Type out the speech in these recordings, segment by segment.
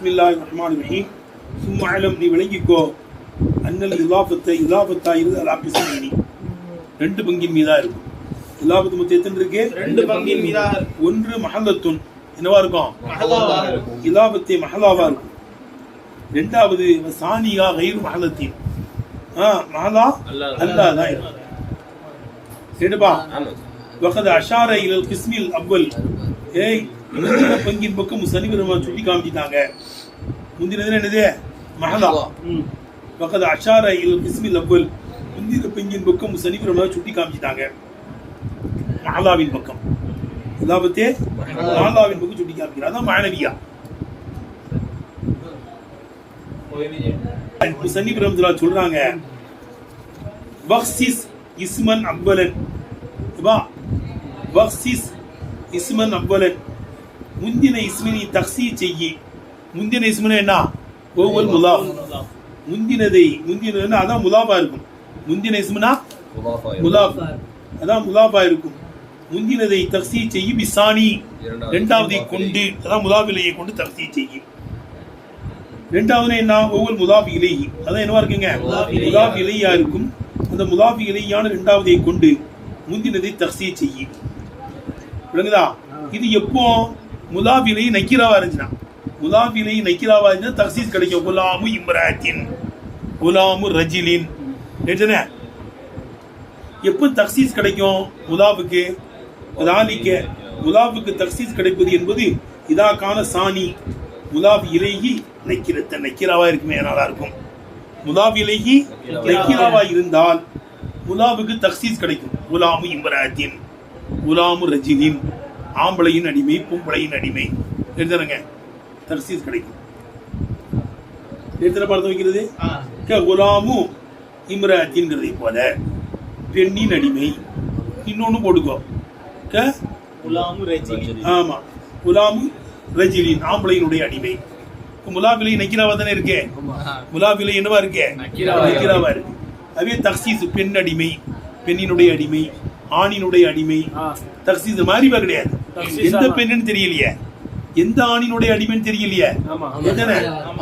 பிஸ்மில்லாஹிர் ரஹ்மானிர் ரஹீம் சும்மா அலம் நீ விளங்கிக்கோ. அன்னல் இலாபத்தை இலாபத்தா இருந்து அலா பிஸ்மினி ரெண்டு பங்கின் மீதா இருக்கும். இலாபத்து மொத்தம் எத்தனை இருக்கு? ரெண்டு பங்கின் மீதாக இருக்கும். ஒன்று மஹல்லத்துன். என்னவா இருக்கும்? மஹல்லாவாக இருக்கும். இலாபத்தை மஹலாவா இருக்கும். ரெண்டாவது சானியா கயிறு மஹலத்தின் ஆ மஹலா அல்லா தான் இருக்கும். சரிப்பா வகத அஷார இலல் கிஸ்மில் அவ்வல். ஏய் முந்தின பங்கின் பக்கம் சனிபெருமா சுட்டி காமிச்சிட்டாங்க. முந்தினது என்னது? மஹலா. வகத அஷார இலல் கிஸ்மில் அவ்வல் முந்தின பங்கின் பக்கம் சனிபெருமா சுட்டி காமிச்சிட்டாங்க. மஹலாவின் பக்கம். இலாபத்தே மஹலாவின் பக்கம் சுட்டி காமிக்கிறார். அதான் மாணவியா முசன்னிப் ரஹ்மத்துல்லாஹ் சொல்றாங்க. வக்சிஸ் இஸ்மன் அவ்வலன். வா. வக்சிஸ் இஸ்மன் அவ்வலன். முந்தின இஸ்மினை தக்ஸீ செய்யி. முந்தின இஸ்மின என்ன? ஒவ்வொரு முலாப் முந்தினதை முந்தின அதான் முலாபா இருக்கும். முந்தின இஸ்மினா? முலாப் அதான் முலாபா இருக்கும். முந்தினதை தக்ஸீ செய்யி பிசானி. இரண்டாவதை கொண்டு அதான் முலாபிலையை கொண்டு தக்ஸீ செய்யும் ரெண்டாவது என்ன? ஒவ்வொரு முதாஃபி இலைஹி. அதான் என்னவா இருக்குங்க? முதாஃபி இலையா இருக்கும். அந்த முதாஃபி இலையான ரெண்டாவதை கொண்டு முந்தினதை தக்ஸீ செய்யும் விளங்குதா? இது எப்போ முதாஃபி நக்கிராவா நக்கீராவா இருந்துச்சுன்னா முதாஃபி இலை நக்கீராவா இருந்துச்சுன்னா தக்ஸீஸ் கிடைக்கும். குலாமு இம்ராத்தின். குலாமு ரஜிலின். என்ன எப்போ தக்ஸீஸ் கிடைக்கும்? முதாபுக்கு ராலிக்க முதாஃபுக்கு தக்ஸீஸ் கிடைப்பது என்பது இதாக்கான சாணி. முதாஃப் இலகி நக்கிரத்த நக்கிராவா இருக்குமே நல்லா இருக்கும் முதாஃப் இலகி நக்கிராவா இருந்தால் முதாஃபுக்கு தக்ஸீஸ் கிடைக்கும். குலாமு இம்ராத்தின். குலாமு ரஜினின் ஆம்பளையின் அடிமை பொம்பளையின் அடிமை. எழுதுறங்க தக்ஸீஸ் கிடைக்கும். எத்தனை படத்தை வைக்கிறது? ஆ. க குலாமு இம்ராத்தின்கிறதை போல. பெண்ணின் அடிமை. இன்னொன்னு போட்டுக்கோ க? குலாமு ரஜினி. ஆமா. குலாமு ரஜிலின் ஆம்பளையினுடைய அடிமை. முலாபிலை நக்கிராவா தானே இருக்கே? முலாபிலை என்னவா இருக்கே? நக்கீராவா இருக்கு. அதே தக்சீஸ் பெண் அடிமை. பெண்ணினுடைய அடிமை. ஆணினுடைய அடிமை. தக்சீஸ் மாறிவா கிடையாது. தக்சீஸ் எந்த. பெண்ணுன்னு தெரியலையே. எந்த ஆணினுடைய அடிமைன்னு தெரியலையே. ஆமா.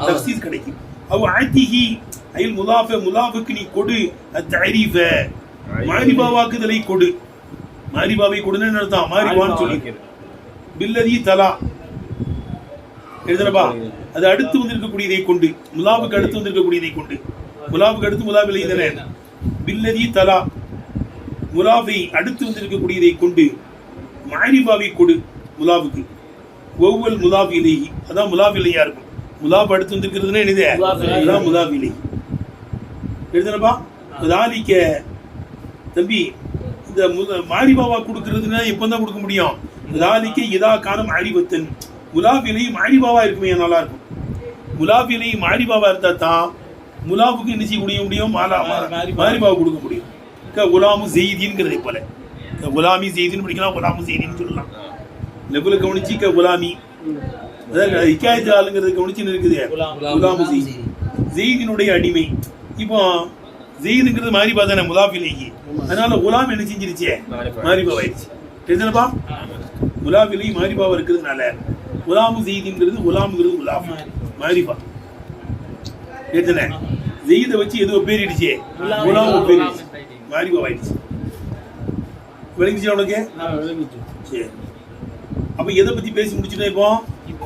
தக்சீஸ் கிடைக்கும். அவ ஆத்திஹி அயில் முலாஃப முலாஃபுக்கு நீ கொடு அத்தரீஃப மாரிபாவாக்குதலை கொடு. மாரிபாவை கொடுன்னு அர்த்தம். மாரிபான்னு சொல்லி. பில்லதி தலா. எழுதுறப்பா அது அடுத்து வந்திருக்கக்கூடியதை கொண்டு. முலாவுக்கு அடுத்து வந்திருக்கக்கூடியதை கொண்டு. முலாவுக்கு அடுத்து முலாவில் இதனை பில்லதி தலா. முலாவை அடுத்து வந்திருக்கக்கூடியதை கொண்டு மாரிபாவை கொடு முலாவுக்கு. ஒவ்வொரு முலாவிலை அதான் முலாவிலையா இருக்கும். முலாப் அடுத்து வந்திருக்கிறதுனா என்னது. அதான் முலாவிலை. எழுதுனப்பா? தாலிக்க தம்பி இந்த மாரிபாவா கொடுக்கறதுன்னா எப்போ தான் கொடுக்க முடியும்? தாலிக்க இதா காலம் அறிவத்தன் முலாபிலையும் மாரிபாவா இருக்குமே நல்லா இருக்கும். முலாபிலையும் மாரிபாவா இருந்தா தான் முலாபுக்கு என்ன செய்ய முடிய முடியும்? மாரிபா. மாரிபாவை. கொடுக்க முடியும். க குலாமு செய்தின்கிறதை போல. குலாமி செய்தின்னு படிக்கலாம் குலாமு செய்தின்னு சொல்லலாம். லெவல கவனிச்சு க குலாமி. அதாவது ஹிக்காயத்து ஆளுங்கிறது கவனிச்சுன்னு இருக்குது. குலாமு செய்தி. ஜெயிதினுடைய அடிமை. இப்போ ஜெயிதுங்கிறது மாரிபா தானே முலாஃபிலேகி அதனால குலாம் என்ன செஞ்சிருச்சு? மாரிபா ஆயிடுச்சு தெரிஞ்சனப்பா முலாஃபிலை மாரிபாவா இருக்கிறதுனால குலாமு ஜெயிதுங்கிறது குலாமுங்கிறது குலாம் மாரிபா எத்தனை ஜெயிதை வச்சு எதுவும் பேரிடுச்சு குலாம். பேரிடுச்சு மாரிபா ஆயிடுச்சு விளங்கிச்சு உனக்கு? சரி. அப்ப எதை பத்தி பேசி முடிச்சிட்டோம் இப்போ?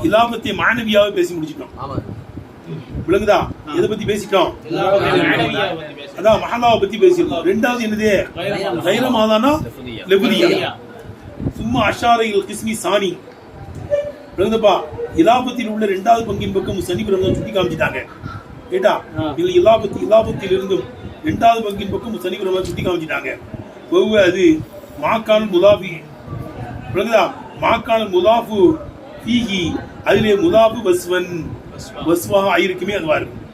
இலாபத்தை மாணவியாவை பேசி முடிச்சிட்டோம். விளங்குதா? எதை பத்தி பேசிட்டோம். அதான் மஹல்லாவை பத்தி பேசியிருக்கோம் ரெண்டாவது என்னது? கைர மாதானா லெபுதியா சும்மா அஷாரையில் கிஸ்மி சாணி. விளங்குதப்பா இலாபத்தில் உள்ள ரெண்டாவது பங்கின் பக்கம் சனி பிரம்மன் சுட்டி காமிச்சிட்டாங்க. கேட்டா? இதுல இலாபத்து இலாபத்தில் இருந்தும் ரெண்டாவது பங்கின் பக்கம் சனி பிரம்மன் சுட்டி காமிச்சிட்டாங்க. ஒவ்வொரு அது. மாக்கான் முலாபி விளங்குதா மாக்கான முலாஃபு ஃபீஹி. அதிலே முலாஃபு வஸ்வன். வஸ்வா. ஆயிருக்குமே அதுவா இருக்கும்.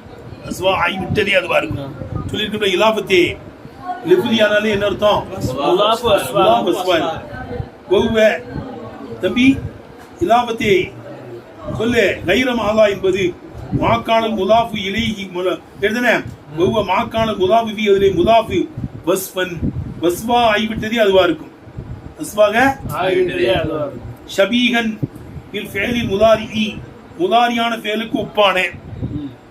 வஸ்வா ஆகி விட்டதே அதுவா இருக்கும். சொல்லியிருக்கிற இலாபத்தே. லெபுதியானாலே என்ன அர்த்தம்? முலாஃபு வஸ்வா. முலாஃபு வஸ்வா. ஒவ்வொ தம்பி இலாபத்தே. சொல்லு கைரம் ஆலா என்பது மாக்கானல் முலாஃபு இலைஹி எழுதுன ஒவ்வொரு மாக்கானல் முலாஃபு ஃபி அதிலே முலாஃபு வஸ்வன். வஸ்வா ஆகிவிட்டதே அதுவா இருக்கும். வஸ்வாக ஆகிவிட்டதே அதுவா இருக்கும். ஷபீகன் பில் ஃபேலில் முதாரிஇ. முதாரியான ஃபேலுக்கு ஒப்பான.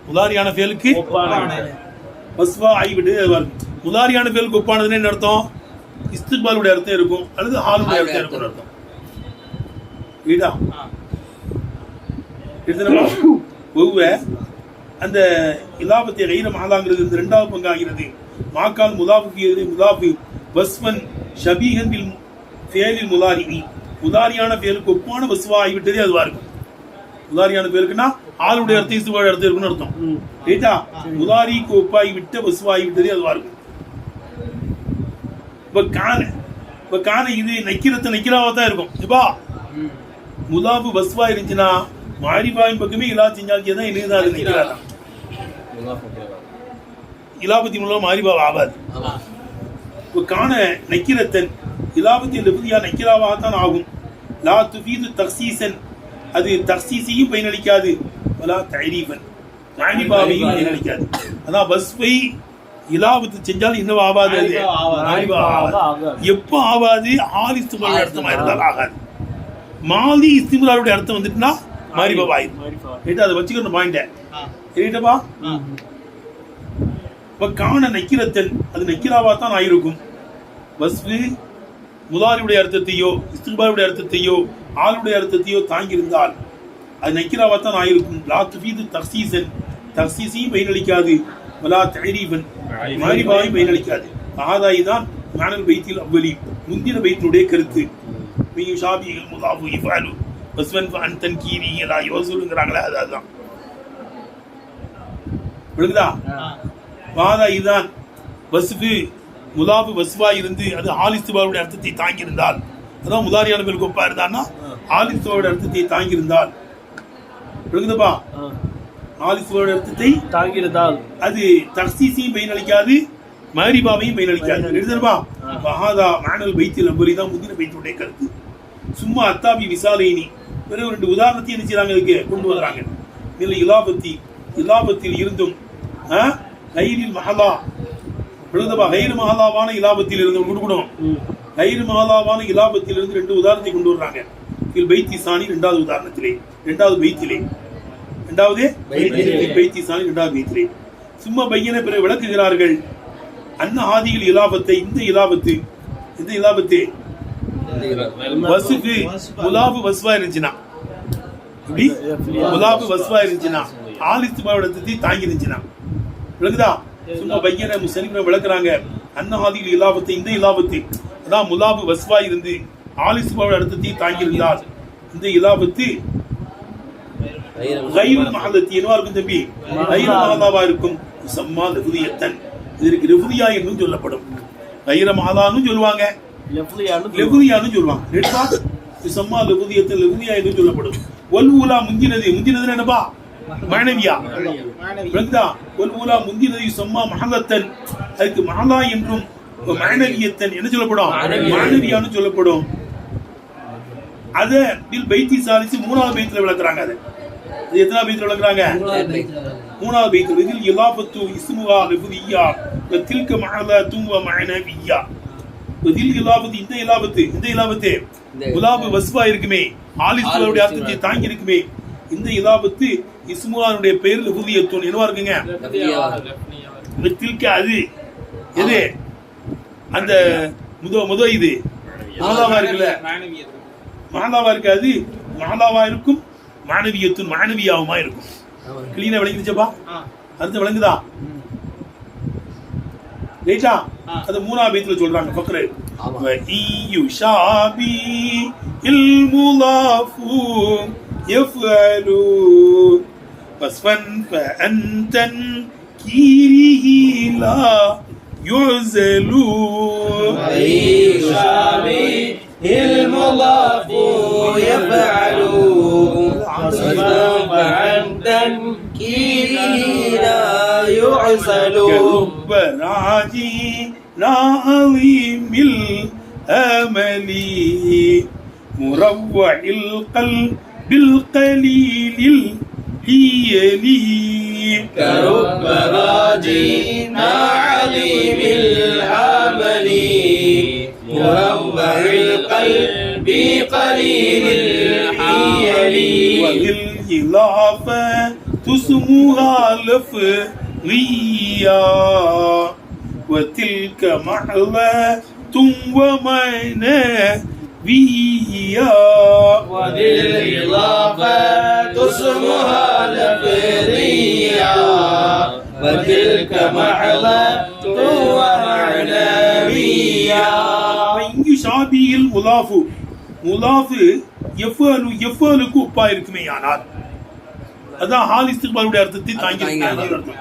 முதாரியான ஃபேலுக்கு வஸ்வா ஆகிவிட்டு அது வரும் முதாரியான ஃபேலுக்கு ஒப்பானதுன்னு என்ன அர்த்தம்? இஸ்திக்பாலுடைய அர்த்தம் இருக்கும். அல்லது ஹாலுடைய அர்த்தம் இருக்கும் அர்த்தம். வீடா? எடுத்துனமா ஒவ்வொரு அந்த இலாபத்தை கைர மகாலாங்கிறது இந்த ரெண்டாவது பங்காகிறது. மாக்கால் முதாஃபு முதாஃபு வஸ்வன் ஷபீகன் பில் ஃபேலில் முதாரிவி முதாரியான ஃபேலுக்கு ஒப்பான வஸ்வா ஆகிவிட்டதே அதுவா இருக்கும். முதாரியான பேருக்குன்னா ஆளுடைய அர்த்தம் இசுவாட அர்த்தம் இருக்குன்னு அர்த்தம். ரைட்டா முதாரிக்கு ஒப்பாகி விட்ட வசுவாகி விட்டதே அதுவா இருக்கும். இப்ப கான இப்ப கான இது நக்கிரத்தை நக்கிராவா தான் இருக்கும். இப்பா முலாபு வஸ்வா இருந்துச்சுன்னா மாரிபாவின் பக்கமே இலா செஞ்சாக்கிய தான் நக்கிரா தான் இலாபத்தி மூலம் மாரிபாவ் ஆகாது. காண நக்கிரத்தன் இலாபத்தி லபுதியா நக்கிராவாகத்தான் ஆகும். லா துஃபீது தக்சீசன். அது தக்சீசையும் பயனளிக்காது. வலா தைரீபன் தானிபாவையும் பயனளிக்காது. அதான் பஸ்வை இலாபத்து செஞ்சால் இன்னும் ஆகாது. அது. எப்போ ஆகாது ஆல் இஸ்திமாலுடைய அர்த்தமா இருந்தால் ஆகாது. மாலி இஸ்திமாலுடைய அர்த்தம் வந்துட்டுனா மாரிபா ஆயிடும் அதை வச்சுக்கணும் பாயிண்ட. ரைட்டப்பா இப்ப காண நக்கிரத்தன் அது நக்கிராவா தான் ஆயிருக்கும். வஸ்வு முதாரியுடைய அர்த்தத்தையோ இஸ்திபாருடைய அர்த்தத்தையோ ஆளுடைய அர்த்தத்தையோ தாங்கியிருந்தால் அது நக்கிராவா தான் ஆயிருக்கும். லா துஃபீது தக்சீசன். தக்சீசையும் பயனளிக்காது. வலா தைரீபன் மாரிபாவையும் பயனளிக்காது. ஆதாயி தான் மானல் பைத்தில் அவ்வலி. முந்தின பைத்தினுடைய கருத்து. மீ ஷாபிகள் முதாபு இஃபாலு. வஸ்வன் அன் தன் கீரி லா யோசுலுங்கிறாங்களே அது அதுதான். விழுகுதா வாதா இதுதான் வசுபு முலாபு வசுவா இருந்து அது ஆலிஸ்துபாவுடைய அர்த்தத்தை தாங்கியிருந்தால் அதான் முதாரியான பேருக்கு ஒப்பா இருந்தான்னா ஆலிஸ்துபாவுடைய அர்த்தத்தை தாங்கியிருந்தால் விழுகுதுப்பா ஆலிஸ்துபாவுடைய அர்த்தத்தை தாங்கியிருந்தால் அது தர்சீசையும் பயனளிக்காது மஹரிபாவையும் பயனளிக்காது. எழுதுறப்பா மகாதா மானல் பைத்தில் அம்பலி தான் முந்தின பைத்தினுடைய கருத்து. சும்மா அத்தாபி விசாலைனி. பிறகு ரெண்டு உதாரணத்தையும் என்ன செய்றாங்க இதுக்கு? கொண்டு வர்றாங்க. இதில் இலாபத்தி இலாபத்தில் இருந்தும் ஆ, கைரில் மஹலா. எழுதுப்பா கைரு மஹலாவான இலாபத்தில் இருந்து கொடுக்கணும் கைரு மஹலாவான இலாபத்தில் இருந்து ரெண்டு உதாரணத்தை கொண்டு வர்றாங்க. இதில் பைத்தி சாணி ரெண்டாவது உதாரணத்திலே ரெண்டாவது பைத்திலே. ரெண்டாவது. பைத்தி சாணி ரெண்டாவது பைத்திலே. சும்மா பையனை பிறகு விளக்குகிறார்கள். அன்ன ஆதிகள் இலாபத்தை இந்த இலாபத்து இந்த இலாபத்து. வசுக்கு முலாபு வஸ்வா இருந்துச்சுன்னா. முலாபு வஸ்வா இருந்துச்சுன்னா. ஆலிஸ்துபாவோட தித்தி தாங்கி இருந்துச்சுன்னா. விளக்குதா? சும்மா பையனை முஸ்லிம்களை விளக்குறாங்க. அன்னஹாதியில் ஆதிகள் இலாபத்தை இந்த இலாபத்து அதான் முலாபு வஸ்வா இருந்து ஆலிசுபாவோட அடுத்தத்தி தாங்கி இருந்தால் இந்த இலாபத்து கைரு மகதத்தி என்னவா இருக்கும் தம்பி? கைரு மகதாவா இருக்கும். சம்மா லகுதியத்தன். இதற்கு லகுதியா என்றும் சொல்லப்படும். கைர மகதான்னு சொல்லுவாங்க. லெஃப்லியானு லெகுதியான்னு சொல்லுவாங்க. ரெட்டா சம்மா லகுதியத்தன் லகுதியா என்றும் சொல்லப்படும். ஒல் முந்தினது முந்தினதுன்னு என்னப்பா? மாணவியா? விளங்குதா ஒல் ஊலா முந்தினது சம்மா மகதத்தன் அதுக்கு மகதா என்றும் மாணவியத்தன் என்ன சொல்லப்படும்? மாணவியான்னு சொல்லப்படும். அத பில் பைத்தி சாலிச்சு மூணாவது பைத்துல விளக்குறாங்க அதை. எத்தனாவது பைத்துல விளக்குறாங்க? மூணாவது பைத்தில் இதில் இலாபத்து இஸ்முவா லிபுதியா தில்க மஅலா துவ மஅனவியா இதில் இலாபத்து இந்த இலாபத்து இந்த இலாபத்து. முலாபு வஸ்வா இருக்குமே. ஆலிஸ்வருடைய அர்த்தத்தை தாங்கி இருக்குமே. இந்த இலாபத்து இஸ்முவானுடைய பெயர் லிபுதியத்துன் என்னவா இருக்குங்க? அது. எது? அந்த முத முத இது. மாதாவா இருக்குல்ல? மாதாவா இருக்காது மாதாவா இருக்கும். மாணவியத்துன் மாணவியாவுமா இருக்கும். கிளீனா விளங்கிடுச்சப்பா. அடுத்து விளங்குதா? ரைட்டா? அது மூணாவது பைத்துல சொல்றாங்க ஆமா. யுஷாபி இல் முலாஃபு قصفا فأنت كيره لا يعزل أي شعبي المضاف يفعل قصفا فأنت كيره لا يعزل كرب عدي لا عظيم الأمل مروع القلب بالقليل حيله كرب راج مع عظيم الامل مروع القلب قليل الحيل. والهلافة تسمها لفرية وتلك محلة ومعنى ومعنوية وبالإضافة اسمها لفظية وتلك معلة ومعنوية இங்கு ஷாபியில் முலாஃபு முலாஃபு எஃபாலு எஃபாலுக்கு ஒப்பா இருக்குமே ஆனால் அதான் ஹால் இஸ்திக்பாலுடைய அர்த்தத்தை தாங்கி இருக்கிறது அர்த்தம்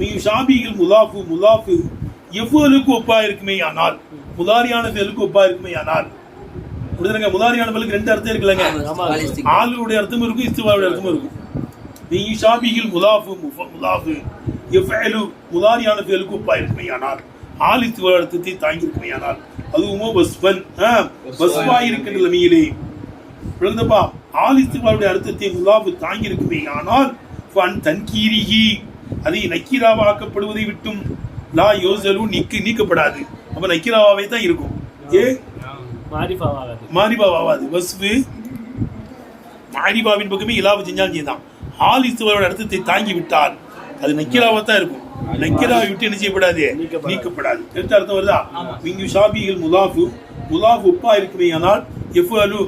இங்கு ஷாபியில் முலாஃபு முலாஃபு எஃபாலுக்கு ஒப்பா இருக்குமே ஆனால் முதாரியான செயலுக்கு ஒப்பா இருக்குமே ஆனால் புரியுதுங்க முதாரியான செயலுக்கு ரெண்டு அர்த்தம் இருக்குல்லங்க. ஆளுடைய அர்த்தமும் இருக்கும் இஸ்திவாலுடைய அர்த்தமும் இருக்கும். நீ ஷாபியில் முலாஃபு முஃப- முலாஃபு எஃபேலு முதாரியான இருக்குமே ஆனால் ஆல் இஸ்திவால் அர்த்தத்தை தாங்கி இருக்குமே ஆனால் அதுவுமோ வஸ்பன் வஸ்பா இருக்கின்ற நிலைமையிலே விழுந்தப்பா ஆல் இஸ்திவாலுடைய அர்த்தத்தை முலாஃபு தாங்கி இருக்குமே ஆனால் ஃபன் தன்கீரிஹி. அதை நக்கீராவாக்கப்படுவதை விட்டும் லா யோசலு நீக்கு நீக்கப்படாது. அப்ப நக்கீராவாவே தான் இருக்கும். ஏ? மாரிஃபாவாகாது மாரிபா ஆகாது வஸ்வு மாரிபாவின் பக்கமே இலாவு செஞ்சாலும் செய்தான் ஆல் இஸ்துவரோட அர்த்தத்தை தாங்கி விட்டால் அது நக்கிராவா தான் இருக்கும். நக்கிராவை விட்டு என்ன செய்யப்படாது? நீக்கப்படாது. தெரிஞ்ச அர்த்தம் வருதா? இங்கு ஷாபிகள் முலாஃபு முலாஃபு ஒப்பா இருக்குமே ஆனால் எஃப் அலு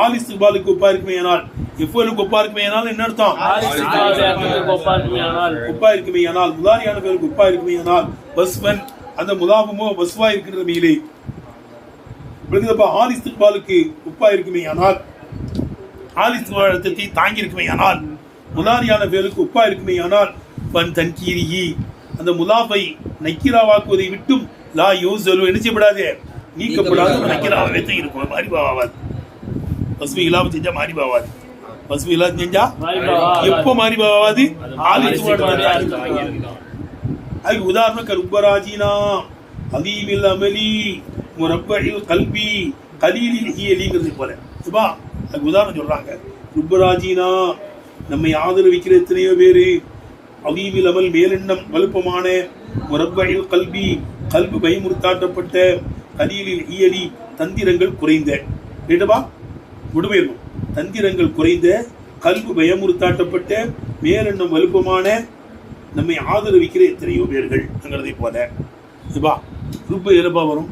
ஆல் இஸ்துபாலுக்கு ஒப்பா இருக்குமே ஆனால் எஃப் அலுக்கு ஒப்பா இருக்குமே ஆனால் என்ன அர்த்தம்? ஒப்பா இருக்குமே ஆனால் முதாரியான பேருக்கு ஒப்பா இருக்குமே ஆனால் பஸ்வன் அந்த முலாபமோ பஸ்வா இருக்கின்ற மீலே. விழுந்தப்பா ஆல் இஸ்திக்பாலுக்கு ஒப்பா இருக்குமே ஆனால் ஆல் இஸ்திக்பால் அர்த்தத்தை தாங்கி இருக்குமே ஆனால் முதாரியான பேருக்கு ஒப்பா இருக்குமே ஆனால் பன் தன்கீரிகி அந்த முலாஃபை நக்கீராவாக்குவதை விட்டும் லா யோசலு என்ன செய்யப்படாது நீக்கப்படாது நக்கீராவே தான் இருக்கும். மாறிபாவாது பசுமை இல்லாம செஞ்சா மாறிபாவாது பசுமை இல்லாம செஞ்சா. எப்போ மாறிபாவாது ஆல் இஸ்திக்பால் ஆலிஸ்திக்பால் அர்த்தத்தை தாங்கி இருக்கும். அதுக்கு உதாரணம் கருப்பராஜினா அதீமில் அமலி. முரப்பழில் கல்வி கலீலில் ஈயலிங்கிறது போல. சுபா அதுக்கு உதாரணம் சொல்றாங்க. ருப்பராஜினா நம்மை ஆதரவிக்கிற எத்தனையோ பேரு அவீவில் அமல் மேலெண்ணம் வலுப்பமான முரப்பழில் கல்வி கல்வி பயமுறுத்தாட்டப்பட்ட கலீலில் ஈயலி தந்திரங்கள் குறைந்த. கேட்டபா? விடுமையிருக்கும் தந்திரங்கள் குறைந்த கல்வி பயமுறுத்தாட்டப்பட்ட மேலெண்ணம் வலுப்பமான நம்மை ஆதரவிக்கிற எத்தனையோ பேர்கள் அங்கிறதை போல. இதுபா ருப்ப எதுப்பா வரும்.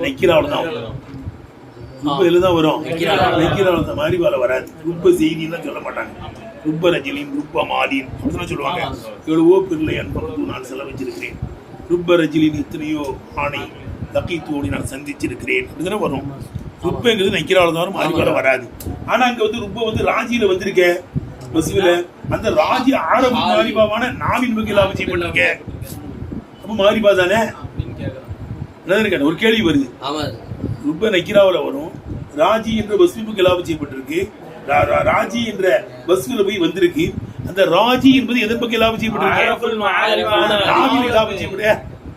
நைக்கிராவில் தான் வரும். ருப்ப எது தான் வரும் நைக்கிராவில் தான் மாறிவால வராது. ருப்ப செய்தின்னு சொல்ல மாட்டாங்க. ருப்ப ரஜினின் ருப்ப மாலின் அப்படிதான் சொல்லுவாங்க. எவ்வளவோ பிள்ளை அன்பு நான் செலவழிச்சிருக்கிறேன். ருப்ப ரஜினின் எத்தனையோ ஆணை லக்கீத்தோடு நான் சந்திச்சிருக்கிறேன். அப்படிதானே வரும். ருப்பங்கிறது நைக்கிராவில் தான் வரும். மாறிவால வராது. ஆனா அங்க வந்து ருப்ப வந்து ராஜியில வந்திருக்க பசுவில அந்த ராஜி ஆரம்ப மாரிபாவான நாவின் வகையில் அவசியப்பட்டிருக்க அப்ப மாரிபா தானே? கேட்டேன், ஒரு கேள்வி வருது. ஆமா. ருப்ப நக்கிராவில் வரும். ராஜி என்ற வஸ்விப்புக்கு இலாபம் செய்யப்பட்டிருக்கு. ரா- ரா- ராஜி என்ற வஸ்வில போய் வந்திருக்கு. அந்த ராஜி என்பது எதன் பக்கம் இலாபம் செய்யப்பட்டிருக்கு?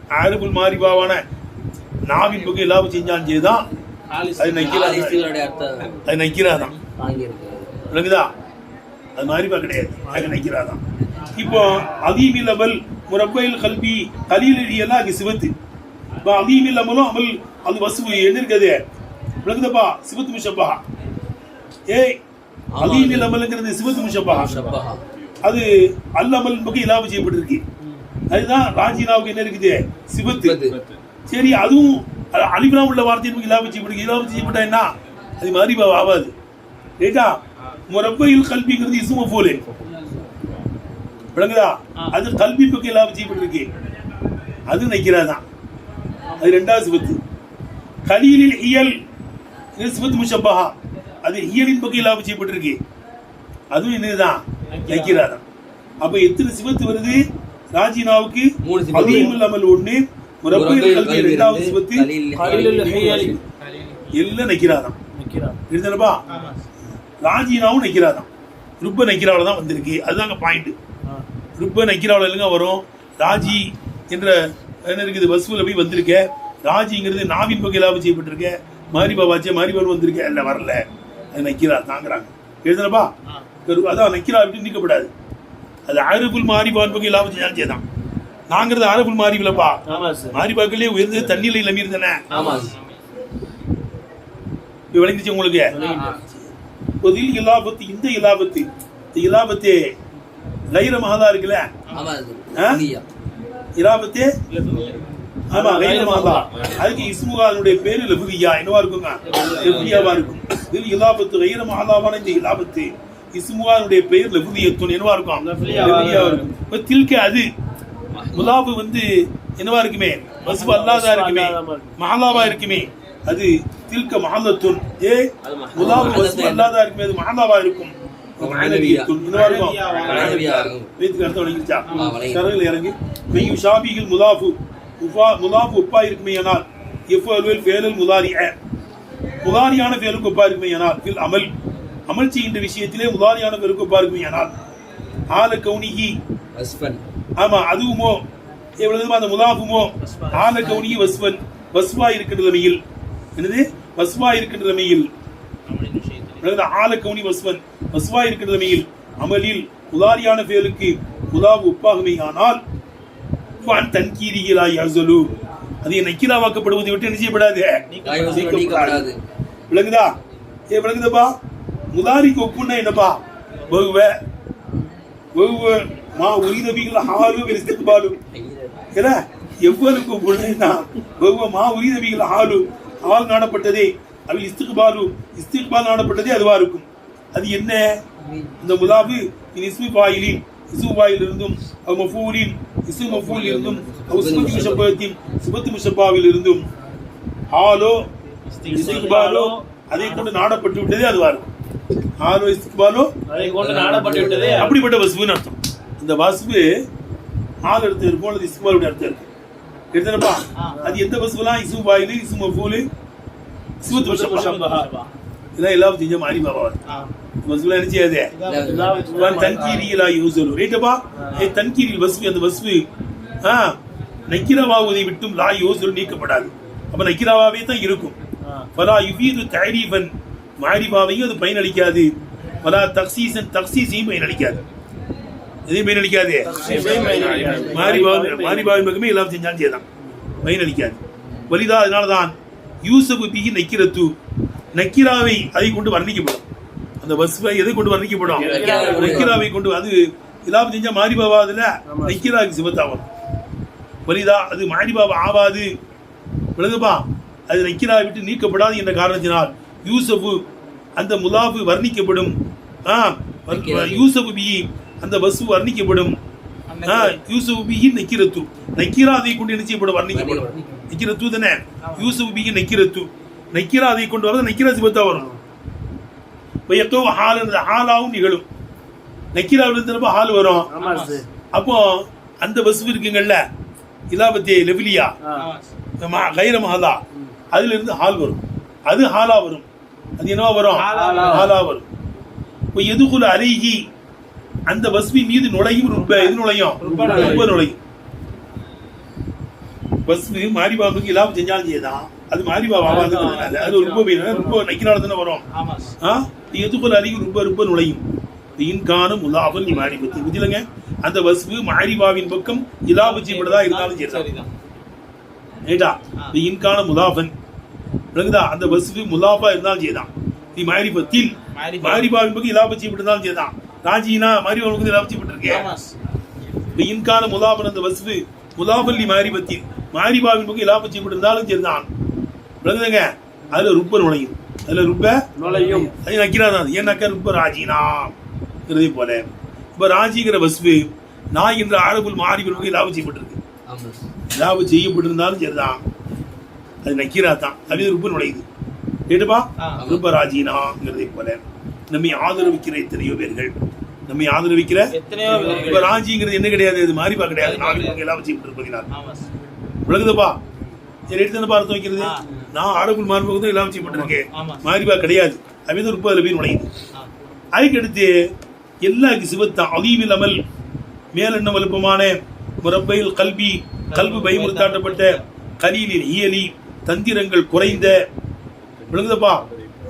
ஆரஃபுல் மாரிஃபான நாவின் பக்கம் இலாபம் செஞ்சான் செய்தான். அது நக்கிரா. அது நக்கிரா தான். வாங்கியிருக்கு. விளங்குதா அது மாரிபா கிடையாது. அது நக்கிரா தான். இப்போ அதீமில் அமல் முரப்பைல் கல்வி கலீல் எல்லாம் அங்கே சிவத்து. இப்போ அதீமில் அமலும் அமல் அது வசு என்ன இருக்குது விளங்குதப்பா சிவத்து முஷப்பா. ஏய் அதீமில் அமலுங்கிறது சிவத்து முஷப்பா. அது அல் அமல் பக்கம் இலாபம் செய்யப்பட்டிருக்கு. அதுதான் ராஜினாவுக்கு என்ன இருக்குது? சிவத்து. சரி அதுவும் அது அலிபுலாம் உள்ள வார்த்தையின் இலாபம் செய்யப்பட்டு இலாபம் செய்யப்பட்டா என்ன? அது மாரிபா ஆகாது ரைட்டா முரப்பையில் கல்விங்கிறது இசும போலே. விளங்குதா? அது கல்வி பக்கம் இலாபம் செய்யப்பட்டிருக்கு. அது நைக்கிறாதான் அது ரெண்டாவது சிவத்து கலீலில் இயல் இது சிவத்து முஷப்பஹா. அது இயலின் பக்கம் இலாபம் செய்யப்பட்டிருக்கு. அதுவும் என்னதுதான் நைக்கிறாதான் அப்ப எத்தனை சிவத்து வருது? ராஜினாவுக்கு. அதுவும் இல்லாமல் ஒண்ணு முரப்பையில் கல்வி ரெண்டாவது ஹியலி. எல்லாம் நைக்கிறாதான் நிக்கிறார். எழுதலப்பா ராஜினாவும் நைக்கிறாதான் ருப்ப நைக்கிறாவில் தான் வந்திருக்கு. அதுதாங்க பாயிண்ட். ருப்ப நைக்கிறாவில் இல்லைங்க வரும். ராஜி என்ற என்ன இருக்குது? வசுவில் போய் வந்திருக்க. ராஜிங்கிறது நாவின் லாபம் செய்யப்பட்டிருக்க. மாரிபா வாச்சே மாரிபால் வந்திருக்க. இல்லை வரல. அது நக்கிரா தாங்குறாங்க. எழுதுனப்பா? அதான் நக்கிரா விட்டு நீக்கப்படாது. அது அரபுல் மாரிபான் பக்கம் லாபம் செஞ்சாலும் செய்தான் நாங்கிறது அரபுல் மாரிபிலப்பா ஆமா சார் மாரிபாக்களே உயர்ந்தது தண்ணியில் இளமீர் தானே? ஆமா இப்போ விளங்கிச்சு உங்களுக்கு? ஒதில் இலாபத்து இந்த இலாபத்து இந்த இலாபத்தே கைர மகதா இருக்குல்ல? இலாபத்தே? ஆமா கைர மகதா அதுக்கு இஸ்முகானுடைய பேரு லபுகியா என்னவா இருக்குங்க? லபுகியாவா இருக்கும். இதில் இலாபத்து கைர மகதாவான இந்த இலாபத்து. இஸ்முகானுடைய பெயர் லபுகியத்துன் என்னவா இருக்கும்? லபுகியாவா இருக்கும். இப்ப தில்க அது. முலாபு வந்து என்னவா இருக்குமே? வசுபு அல்லாதா இருக்குமே? மஹலாவா இருக்குமே? அது தில்க மஹலத்துன். ஏ முலாபு வசுபு அல்லாதா இருக்குமே? அது மஹலாவா இருக்கும். இறங்கி மெய்யு ஷாபிகள் முலாஃபு உஃபா முலாஃபு ஒப்பா இருக்குமே ஆனால் எஃப் அல்வேல் ஃபேலல் முதாரி முதாரியான ஃபேலுக்கு ஒப்பா இருக்குமே ஆனால் ஃபில் அமல் அமல் செய்கின்ற விஷயத்திலே முதாரியான ஃபேலுக்கு ஒப்பா இருக்குமே ஆனால் ஆல கவுனிகி ஹஸ்பண்ட் ஆமா அதுவுமோ எவ்வளவு அந்த முலாஃபுமோ ஆல கவுனிகி வஸ்வன் வஸ்வா இருக்கின்ற நிலைமையில் என்னது வஸ்வா இருக்கின்ற நிலைமையில் அதாவது ஆல கவுனி வஸ்வன் வஸ்வா இருக்கின்ற நிலைமையில் அமலில் உதாரியான ஃபேலுக்கு உலாவு ஒப்பாகுமே ஆனால் வான் தன்கீரிகளா யசலு அது நக்கிராவாக்கப்படுவதை விட்டு என்ன செய்யப்படாது? விளங்குதா? ஏ விளங்குதப்பா? முதாரிக்கு ஒப்புன்னா என்னப்பா? வகுவ. வகுவ. மா உரிதபிகள் ஹாலு இஸ்திக்பாலு ஏல எவ்வளவுக்கு ஒப்புனா வகுவ மா உரிதபிகள் ஹாலு ஹால் நாடப்பட்டதே. அவை இஸ்திக்பாலு இஸ்திக்பால் நாடப்பட்டதே அதுவா இருக்கும். அது என்ன? இந்த முலாபு இஸ்மி பாயிலின் இஸ்மு பாயில் இருந்தும் அவ் மஃபூலின் இஸ்மு மஃபூல் இருந்தும் சுபத்தி முஷப்பத்தின் சுபத்தி முஷப்பாவில் இருந்தும் ஹாலோ இஸ்திக்பாலோ அதை கொண்டு நாடப்பட்டு விட்டதே அதுவா இருக்கும். ஹாலோ இஸ்திக்பாலோ அதை கொண்டு நாடப்பட்டு விட்டதே அப்படிப்பட்ட வசுவுன்னு அர்த்தம். இந்த வசுவு ஆள் அர்த்தம் இருக்கும் அல்லது இஸ்மாவுடைய அர்த்தம் இருக்கு? எடுத்தனப்பா அது எந்த வசுவெல்லாம் இசு பாயிலு இசு மஃபூலு இசுமத்து முஷப்பா இதெல்லாம் எல்லாம் செஞ்ச மாறி பாபா வசுவெல்லாம் என்ன செய்யாது வான் தன்கீரியிலா யூசலு ரைட்டப்பா ஏ தன்கீரில் வஸ்வி அந்த வஸ்வி ஆ நக்கிரவாவதை விட்டும் லா யூசலு நீக்கப்படாது அப்ப நக்கிரவாவே தான் இருக்கும் பலா யுபீது தைரீபன் மாரிபாவையும் அது பயனளிக்காது பலா தக்சீசன் தக்சீசையும் பயனளிக்காது எதையும் பயனளிக்காது மாரிபாவை மாரிபாவின் பக்கமே எல்லாம் செஞ்சாலும் செய்யலாம் பயனளிக்காது வலிதா அதனாலதான் யூசபு பிகி நக்கிரத்து நக்கிராவை அதை கொண்டு வர்ணிக்கப்படும். அந்த வஸ்வை எதை கொண்டு வர்ணிக்கப்படும்? நக்கிராவை கொண்டு. அது இல்லாம செஞ்சா மாரிபாவா அதுல நக்கிராவுக்கு சிவத்தாகும். வலிதா அது மாரிபாவா ஆவாது. விளங்குப்பா அது நக்கிரா விட்டு நீக்கப்படாது என்ற காரணத்தினால் யூசஃபு அந்த முலாஃபு வர்ணிக்கப்படும். ஆ நக்கிரா. யூசஃபு பி அந்த வசு வர்ணிக்கப்படும். ஆ யூசஃபு பி நக்கிரத்து நக்கிரா அதை கொண்டு என்ன செய்யப்படும் வர்ணிக்கப்படும் நக்கிரத்து தானே யூசஃபு பி நக்கிரத்து நக்கிரா அதை கொண்டு வரது நக்கிரா சிபத்தா வரும் எப்போ ஹால் ஹாலாவும் நிகழும் நக்கிராவில் இருந்தப்ப ஹால் வரும் ஆமா சார் அப்போ அந்த வசு இருக்குங்கள்ல இலாபத்தே லெவிலியா மா- கைர மஹலா அதுல இருந்து ஹால் வரும் அது ஹாலா வரும் அது என்னவா வரும் ஹாலா. ஹாலா வரும் இப்போ எதுகுல அலைகி அந்த வஸ்வி மீது நுழையும் எது நுழையும். ரொம்ப நுழையும். வஸ்வி மாரிபாபுக்கு இலாபம் செஞ்சாலும் செய்யதான் அது மாரிபாபு அது ரொம்ப ரொம்ப நக்கினால தானே வரும். எதுகுல அலைகி ரொம்ப ரொம்ப நுழையும்? இன்கானும் உலாவல் நீ மாரிபத்து. புதிலங்க அந்த வஸ்வு மாரிபாவின் பக்கம் இலாபு செய்யப்படதா இருந்தாலும் சரிதான். ரைட்டா இன்கான முலாஃபன் விளங்குதா? அந்த வசுவு முலாஃபா இருந்தாலும் செய்தான் நீ மாரிபத்தில் மாரிபாவின் பக்கம் இலாப செய்யப்பட்டிருந்தாலும் செய்தான் ராஜினா மாரிபாவின் பக்கம் இலாப செய்யப்பட்டிருக்கேன் இந்த இன்கான வசுவு முலாஃபல் நீ மாரிபத்தில் மாரிபாவின் பக்கம் இலாப செய்யப்பட்டிருந்தாலும் சரிதான். விளங்குதுங்க? அதுல ருப்ப நுழையும். அதுல ருப்ப? நுழையும். அது நக்கிறான் ஏன்னாக்கா ருப்ப ராஜினா? போல. இப்ப ராஜிங்கிற வசுவு நாய் என்ற ஆரபுல் மாரிபின் பக்கம் இலாப செய்யப்பட்டிருக்கு ஆமா லாபம் செய்யப்பட்டிருந்தாலும் சரிதான். அது நக்கீரா தான் அது ரொம்ப நுழையுது. கேட்டுப்பா? ரொம்ப ராஜீனாங்கிறதை போல. நம்மை ஆதரவிக்கிற எத்தனையோ பேர்கள். நம்மை ஆதரவிக்கிற. இப்ப ராஜிங்கிறது என்ன கிடையாது இது மாறிப்பா கிடையாது. நாலு எல்லாம் செய்யப்பட்டிருப்பதினால் விளங்குதப்பா சரி எடுத்து பார்த்து வைக்கிறது? நான் ஆடக்குள் மார்பகம் தான் எல்லாம் செய்யப்பட்டிருக்கேன் மாறிப்பா கிடையாது. தான் முப்பதுல போய் நுழையுது. அதுக்கு அடுத்து எல்லா சிவத்தான் அதீவில் அமல் மேலெண்ண வலுப்பமான முரப்பையில் கல்வி கல்வி பயமுறுத்தாட்டப்பட்ட கலீலில் இயலி தந்திரங்கள் குறைந்த. விளங்குதப்பா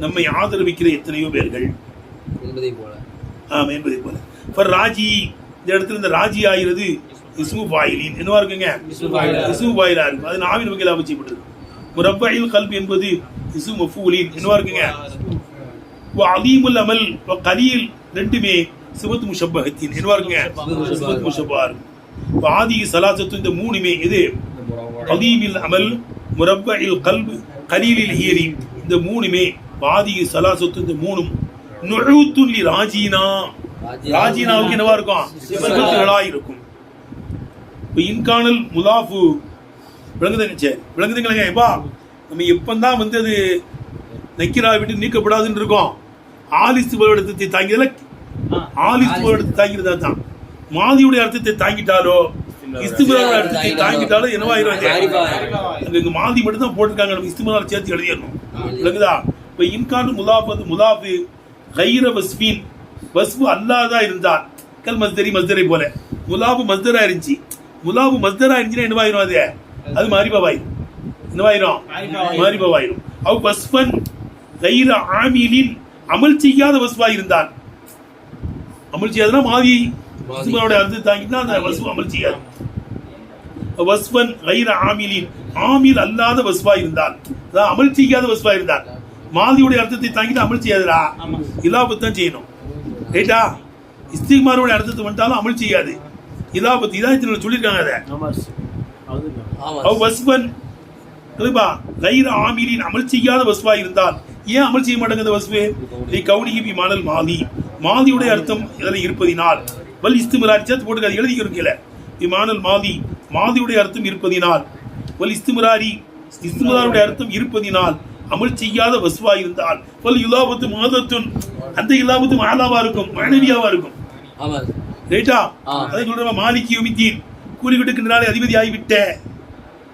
நம்மை ஆதரவிக்கிற எத்தனையோ பேர்கள். என்பதை போல. ஆமா என்பதை போல. இப்ப ராஜி இந்த இடத்துல இந்த ராஜி ஆகிறது இஸ்மு பாயிலின் என்னவா இருக்குங்க. இஸ்மு பாயிலா இருக்கும் அது நாவின் வகையில் அமைச்சப்பட்டது. முரப்பையில் கல்வி என்பது இசு மஃபூலின். என்னவா இருக்குங்க? அலீமுல் அமல் கலீல் ரெண்டுமே சிவத் முஷப்பகத்தின் என்ன பாருங்க சிவத் முஷப்பா இருக்கும் ஆதி சலாசத்து இந்த மூணுமே இது கலீமில் அமல் முரப்பஇல் கல்பு கலீலில் ஹியரி. இந்த மூணுமே ஆதி சலாசத்து இந்த மூணும் நுழுத்துல்லி ராஜீனா. ராஜீனாவுக்கு என்னவா இருக்கும்? சிவத்துகளா இருக்கும். இன்கானல் முலாஃபு விளங்குதுங்க சரி விளங்குதுங்களேங்க எப்பா நம்ம எப்பந்தான் வந்து அது நக்கிரா விட்டு நீக்கப்படாதுன்னு இருக்கோம். ஆலிஸ்து எடுத்து தாங்கியதில் ஆலிஸ்து எடுத்து தாங்கிறதா தான் மாதியுடைய அர்த்தத்தை தாங்கிட்டாலோ இஸ்துமரோட அர்த்தத்தை தாங்கிட்டாலோ என்னவாயிரும்? அங்க மாதி மட்டும் தான் போட்டிருக்காங்க. நம்ம இஸ்துமரால் சேர்த்து எழுதிடணும். விளங்குதா? இப்போ இன்கான் முலாஃப் வந்து முலாஃபு கைர வஸ்பீன். வஸ்பு அல்லாதா இருந்தார் கல் மஸ்தரி மஸ்தரை போல. முலாபு மஸ்தரா இருந்துச்சு. முலாபு மஸ்தரா இருந்துச்சுன்னா என்னவாயிரும் அது? அது மாரிபாவாயிரும். என்னவாயிரும் மாரிபாவாயிரும். அவ் வஸ்பன் கைர ஆமீலின் அமல் செய்யாத வஸ்பா இருந்தான். அமல் செய்யாதுன்னா மாதி? இஸ்மரோட அர்த்தத்தை தாங்கிட்டா அந்த வஸ்பு அமல் செய்யாது. வஸ்வன் கைர ஆமிலின் ஆமில் அல்லாத வஸ்வா இருந்தால் அதாவது அமல் செய்யாத வஸ்வா இருந்தால் மாதியுடைய அர்த்தத்தை தாங்கிட்டு அமல் செய்யாதுடா. இலாபத்து தான் செய்யணும். ரைட்டா இஸ்திக்மாரோட அர்த்தத்தை வந்துட்டாலும் அமல் செய்யாது. இலாபத்து இதாயத்தில் சொல்லியிருக்காங்க அதை. அவ் வஸ்வன் அதுபா கைர ஆமிலின் அமல் செய்யாத வஸ்வா இருந்தால் ஏன் அமல் செய்ய மாட்டேங்குது வஸ்வு? நீ கவுனிகி மாடல் மாதி மாதியுடைய அர்த்தம் இதில் இருப்பதினால் வல் இஸ்திமராரி சேர்த்து போட்டு எழுதிக்கிறோம் கீழே. இமானல் மாதி மாதியுடைய அர்த்தம் இருப்பதினால் வல் இஸ்திமராரி இஸ்திமராருடைய அர்த்தம் இருப்பதினால் அமல் செய்யாத வஸ்வா இருந்தால் வல் இலாபத்து மாதத்துன் அந்த இலாபத்து மாலாவா இருக்கும் மாணவியாவா இருக்கும். ரைட்டா. அதை சொல்ற மாலிக் யோமித்தீன் கூலி கொடுக்கின்றனாலே அதிபதி ஆகிவிட்ட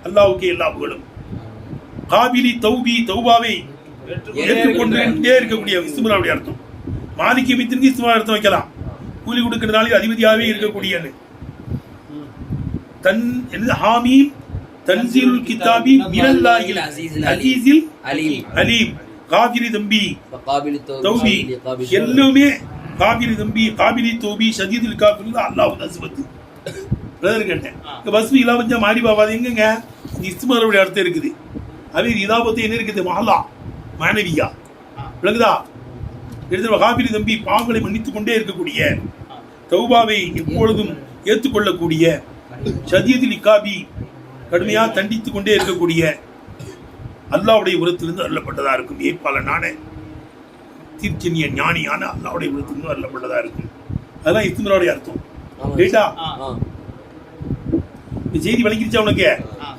அல்லாவுக்கே எல்லா புகழும். காபிலி தௌபி தௌபாவை ஏற்றுக்கொண்டே இருக்கக்கூடிய இஸ்துமலாவுடைய அர்த்தம். மாலிக் யோமித்திற்கு இஸ்துமா அர்த்தம் வைக்கலாம். கூலி கொடுக்கின்றனாலே அதிபதியாகவே இருக்கக்கூடியன்னு. தன் என்னது ஹாமீம் தன்சீலுல் கிதாபி மினல்லாஹில் அசீஸில் அலீம். அலீம். காபிரி தம்பி தௌபி எல்லாமே காபிரி தம்பி காபிரி தௌபி ஷதீதுல் காபிரி அல்லாஹ் தான் சிவத்து பிரதர் கேட்டேன். பஸ்மி இலாபஞ்சா மாறி பாபாது எங்கங்க? இந்த இஸ்மாரோட அர்த்தம் இருக்குது. அது இதாபத்து என்ன இருக்குது மஹலா மாணவியா விளங்குதா? எடுத்து காபிரி தம்பி பாவங்களை மன்னித்துக் கொண்டே இருக்கக்கூடிய தௌபாவை எப்பொழுதும் ஏற்றுக்கொள்ளக்கூடிய ஷதீதுல் இக்காபி கடுமையா தண்டித்துக் கொண்டே இருக்கக்கூடிய அல்லாவுடைய உரத்திலிருந்து அருளப்பட்டதா இருக்கும். ஏற்பாளனான தீர்க்கனிய ஞானியான அல்லாவுடைய உரத்திலிருந்து அருளப்பட்டதா இருக்கும். அதெல்லாம் இஸ்மரோடைய அர்த்தம். ரைட்டா செய்தி விளங்கிருச்சா உனக்கு?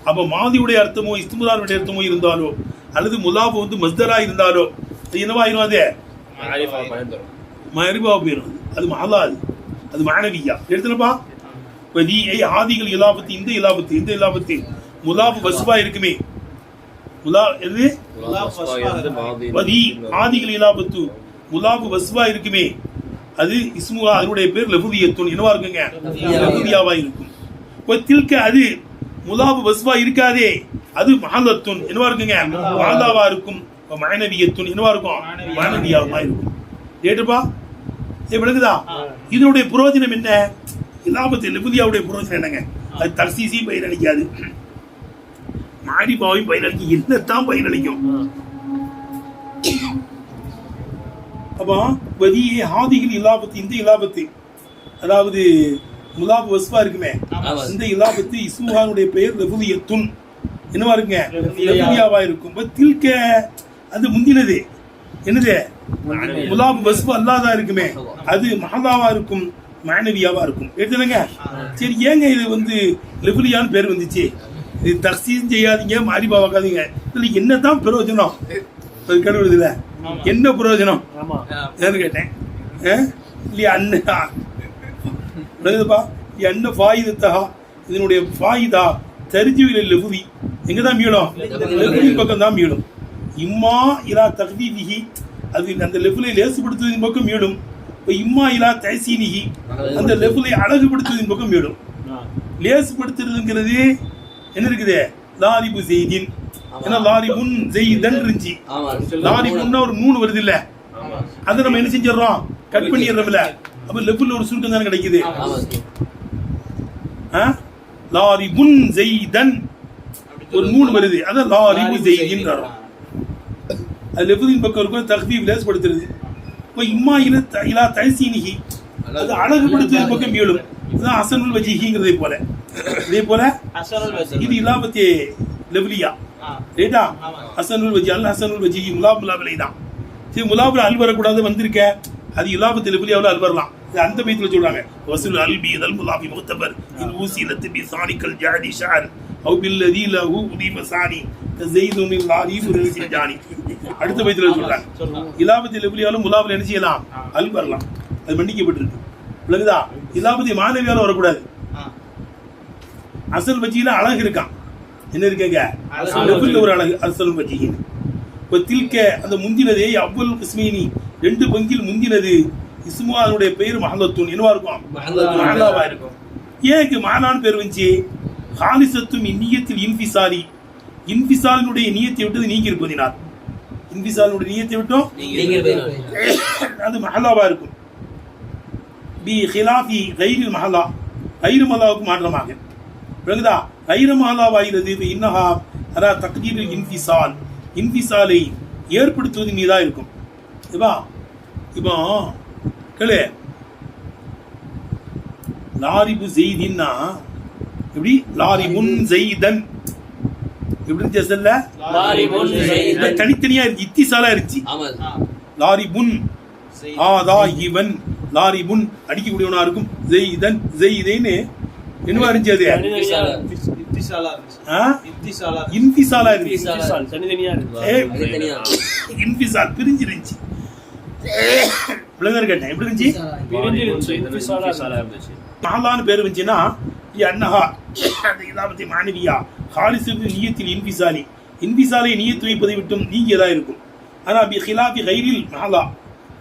அப்ப மாதியுடைய அர்த்தமோ இஸ்துமுதாருடைய அர்த்தமோ இருந்தாலோ அல்லது முலாபு வந்து மஸ்தரா இருந்தாலோ அது என்னவா ஆயிரும் அது? மருபா போயிடும் அது மஹலா அது. அது மாணவியா எடுத்துனப்பா? ஏய் ஆதிகள் இலாபத்து இந்த இலாபத்து இந்த இலாபத்து. முலாபு வஸ்பா இருக்குமே. முலா எது? வதி ஆதிகள் இலாபத்து. முலாபு வஸ்பா இருக்குமே. அது இஸ்முகா அதனுடைய பேர் லபுதியத்துன். என்னவா இருக்குங்க? லபுதியாவா இருக்கும். இப்போ தில்க அது முலாபு வஸ்பா இருக்காதே. அது மஹலத்துன். என்னவா இருக்குங்க? மஹலாவா இருக்கும். இப்ப மாணவியத்துன் என்னவா இருக்கும்? மாணவியாவா இருக்கும். ஏட்டுப்பா ஏ விளக்குதா? இதனுடைய புரோஜனம் என்ன? இலாபத்து லபுதியாவுடைய புரோஜனம் என்னங்க? அது தர்சீசி பயிரளிக்காது மாரிபாவையும் பயிரளிக்கும் என்னத்தான் பயிரளிக்கும் அப்போ வதியே ஆதிகள் இலாபத்து இந்த இலாபத்து. அதாவது முலாபு வஸ்பா இருக்குமே. இந்த இலாபத்து இஸ்முகானுடைய பெயர் லபுதியத்துன் என்னவா இருக்குங்க. லபுதியாவா இருக்கும். தில்க அது முந்தினது. என்னது? முலாபு வஸ்பு அல்லாதா இருக்குமே அது மஹதாவா இருக்கும். மாணவியாவா இருக்கும். எடுத்துனங்க சரி ஏங்க இது வந்து லெபுலியான்னு பேர் வந்துச்சு? இது தக்சீஸ் செய்யாதீங்க மாறி பாவாக்காதீங்க இதுல என்னதான் பிரயோஜனம்? அது கடவுளுதுல என்ன பிரயோஜனம்? கேட்டேன்? இல்லையா அண்ணா. விளங்குதுப்பா என்ன ஃபாயிதத்தா? இதனுடைய ஃபாயிதா தரிஜுவில் லெபுதி எங்க தான் மீளும்? லெபுதி பக்கம் தான் மீளும். இம்மா இலா தகுதிஹி அது அந்த லெபுலை லேசுபடுத்துவதின் பக்கம் மீளும். இப்போ இம்மா இலா தைசீனிஹி அந்த லெபுலை அழகுபடுத்துவதின் பக்கம் மீளும் லேசுபடுத்துறதுங்கிறது என்ன இருக்குது? லாரிபு செய்தின். ஏன்னா லாரிபுன் செய்தன் இருந்துச்சு. ஆமா லாரிபுன்னா ஒரு மூணு வருது இல்ல? அதை நம்ம என்ன செஞ்சிடறோம்? கட் பண்ணிடுறோம்ல. அப்ப லெஃப்ட்ல ஒரு சுருக்கம் தானே கிடைக்குது? ஆ? லாரிபுன் செய்தன். ஒரு மூணு வருது. அதான் லாரிபு செய்தின் அது லெஃப்டின் பக்கம் இருக்கும் தகுதி லேஸ்படுத்துறது இப்போ இம்மா இல இலா தயசீனிகி அது அழகுபடுத்துவது பக்கம் மேலும் இதுதான் அசனுல் வஜிஹிங்கிறதை போல. இதே போல. இது இலாபத்தே லெவ்லியா. ரைட்டா. ஹசனுல் வஜி அல் ஹசனுல் வஜி முலாப் முலாபிலை தான் சரி முலாபில் அல் வரக்கூடாது வந்திருக்க. அது இலாபத்து லெவ்லியாவில் அல் வரலாம். இது அந்த பைத்துல சொல்றாங்க. வசூல் அல் பி இதல் முலாபி முகத்தபர் இன் ஊசி லத்து பி சானிக்கல் ஜாடி ஷார் அவு பில்லதி லஹு உதீம சானி ஜெய்துனில் லாரி அடுத்த பைத்துல சொல்றாங்க சொல்றாங்க. இலாபத்தி லெவ்லியாலும் முலாபில் என்ன செய்யலாம் அல் வரலாம் அது மன்னிக்கப்பட்டிருக்கு விளங்குதா இலாபத்தி மாணவியால வரக்கூடாது. அசல் வச்சியில அழகு இருக்கான் என்ன இருக்கங்க ஒரு அழகு அசல் வச்சியின் இப்போ தில்க அந்த முந்தினதே அவ்வல் கிஸ்மீனி ரெண்டு பங்கில் முந்தினது இஸ்மு அதனுடைய பெயர் மஹலத்துன் என்னவா இருக்கும். மஹலாவா இருக்கும் ஏன் மஹலான்னு பேர் வந்துச்சு ஹாலிசத்தும் இந்நியத்தில் இன்பிசாலி இன்பிசாலினுடைய நியத்தை விட்டது நீங்கி இருப்பதினால் இன்பிசாலினுடைய நியத்தை விட்டோம் அது மஹலாவா இருக்கும். பி ஹிலாஃபி கைரில் மஹலா. கைரு மஹலாவுக்கு மாற்றமாக விளங்குதா? கைரு மஹலாவாகிறது இன்னஹா அதா தக்தீரில் இன்ஃபிசால் இன்ஃபிசாலை ஏற்படுத்துவது மீதா இருக்கும். இப்போ இப்போ கேளு. லாரிபு செய்தின்னா எப்படி? லாரிபுன் செய்தன். எப்படி இருந்துச்சு அசல்ல? லாரிபுன் செய்தன். தனித்தனியா இருந்துச்சு இத்திசாலா இருந்துச்சு. லாரிபுன் செய். ஆதா இவன். லாரிபுன் அடிக்கக்கூடியவனா இருக்கும். ஜெய்தன் ஜெய்தேன்னு என்னவா இருந்துச்சு அது? இத்திசாலா இருந்துச்சு. ஆ? இத்திசாலா அது கேட்டேன் எப்படி இருந்துச்சு. மஹலான்னு பேர் வந்துச்சுன்னா இ அன்னஹா. அந்த இதாபத்தி மாணவியா? ஹாலிசுக்கு நியத்தில் இன்பிசாலி இன்பிசாலை நியத்து வைப்பதை விட்டும் நீங்கியதா இருக்கும். ஆனா பி ஹிலாபி கைரில் மஹலா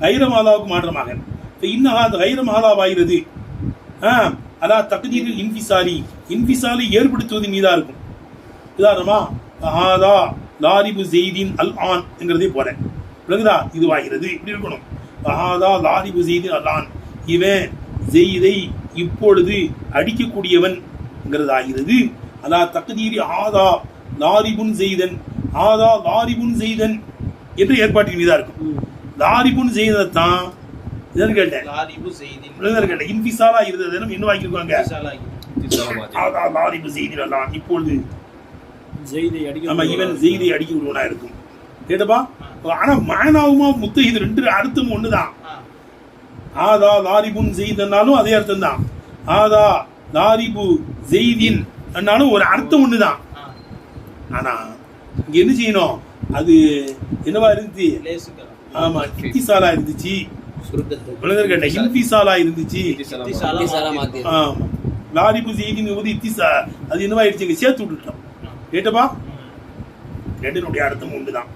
கைர மஹலாவுக்கு மாற்றமாக இப்ப இன்னஹா அந்த கைர மஹலாவாகிறது ஆ அலா தக்தீரில் இன்பிசாலி இன்பிசாலை ஏற்படுத்துவது மீதா இருக்கும். உதாரணமா ஹாதா லாரிபு ஜெய்தீன் அல் ஆன் என்கிறதே போல. விளங்குதா இதுவாகிறது. இப்படி இருக்கணும். ஹாதா லாரிபு ஜெய்தீன் அல் ஆன் இவன் ஜெய்தை இப்பொழுது அடிக்கக்கூடியவன்ங்கிறதாகிறது. அலா தக்தீரி ஆதா லாரிபுன் செய்தன். ஆதா லாரிபுன் செய்தன் என்ற ஏற்பாட்டின் மீதா இருக்கும். லாரிபுன் செய்ததான் இதன்னு கேட்டேன். லாரிபு செய்தி. விளங்குதா கேட்டேன். இன்பிசாலா இருந்தது. என்ன இருக்கு. ஆதா லாரிபு செய்தன் அல்லான். இப்பொழுது செய்தி அடிக்க இவன் செய்தி அடிக்க விடுவனா இருக்கும் கேட்டப்பா ஆனா மானாவுமா முத்து இது ரெண்டு அர்த்தம் ஒண்ணுதான். ஆ. ஆதா லாரிபுன் செய்தனாலும் அதே அர்த்தம் தான் ஆதா லாரிபு செய்தின் என்னாலும் ஒரு அர்த்தம் ஒண்ணுதான். ஆ. ஆனா இங்க என்ன செய்யணும்? அது என்னவா இருந்துச்சு. ஆமா இத்திசாலா இருந்துச்சு. சுருக்கத்துக்கு. விளங்கர் கேட்ட இன்பிசாலா இருந்துச்சு. ஆமா. லாரிபு செய்தின் போது இத்திசா அது என்னவா ஆயிடுச்சு? சேர்த்து விட்டுட்டோம். கேட்டப்பா? ரெண்டினுடைய அர்த்தம் ஒன்றுதான்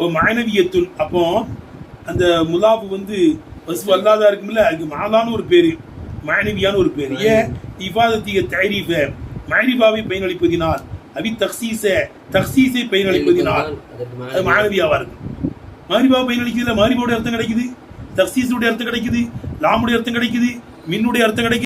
ஓ மாணவியத்துல் அப்போ அந்த முலாபு வந்து வசு அல்லாதா இருக்கும்ல அதுக்கு மாலான்னு ஒரு பேரு மாணவியான ஒரு பேரு. ஏன் இஃபாதத்திய தைரீஃப மாரிபாவை பயனளிப்பதினால் அவி தக்சீச தக்சீஸை பயனளிப்பதினால். அது மாணவியாவா இருக்கும். மாரிபாவை பயனளிக்கிறதுல மாரிபாவுடைய அர்த்தம் கிடைக்குது தக்சீஸுடைய அர்த்தம் கிடைக்குது லாமுடைய அர்த்தம் கிடைக்குது மின்னுடைய அர்த்தம் கிடைக்குது.